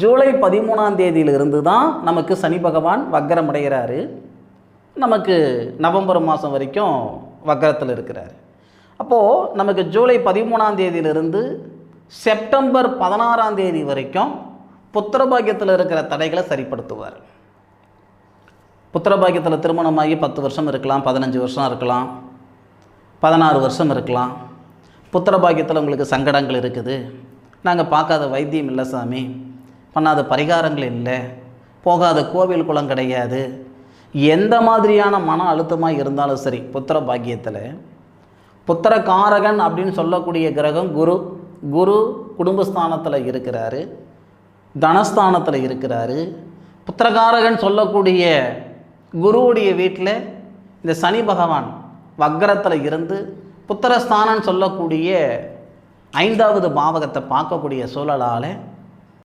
ஜூலை பதிமூணாம் தேதியிலிருந்து தான் நமக்கு சனி பகவான் வக்கரம் அடைகிறாரு நமக்கு நவம்பர் மாதம் வரைக்கும் வக்கரத்தில் இருக்கிறார். அப்போது நமக்கு ஜூலை பதிமூணாம் தேதியிலிருந்து செப்டம்பர் பதினாறாம் தேதி வரைக்கும் புத்திரபாகியத்தில் இருக்கிற தடைகளை சரிப்படுத்துவார். புத்திரபாகியத்தில் திருமணமாகி பத்து வருஷம் இருக்கலாம் பதினஞ்சு வருஷம் இருக்கலாம் பதினாறு வருஷம் இருக்கலாம். புத்திரபாகியத்தில் உங்களுக்கு சங்கடங்கள் இருக்குது. நாங்கள் பார்க்காத வைத்தியம் இல்லை சாமி. பண்ணாத பரிகாரங்கள் இல்லை. போகாத கோவில் குளம் கிடையாது. எந்த மாதிரியான மன அழுத்தமாக இருந்தாலும் சரி புத்திர பாக்கியத்தில். புத்திரகாரகன் அப்படின்னு சொல்லக்கூடிய கிரகம் குரு குரு குடும்பஸ்தானத்தில் இருக்கிறாரு தனஸ்தானத்தில் இருக்கிறாரு. புத்திரகாரகன் சொல்லக்கூடிய குருவுடைய வீட்டில் இந்த சனி பகவான் வக்கரத்தில் இருந்து புத்திரஸ்தானன் சொல்லக்கூடிய ஐந்தாவது பாவகத்தை பார்க்கக்கூடிய சூழலால்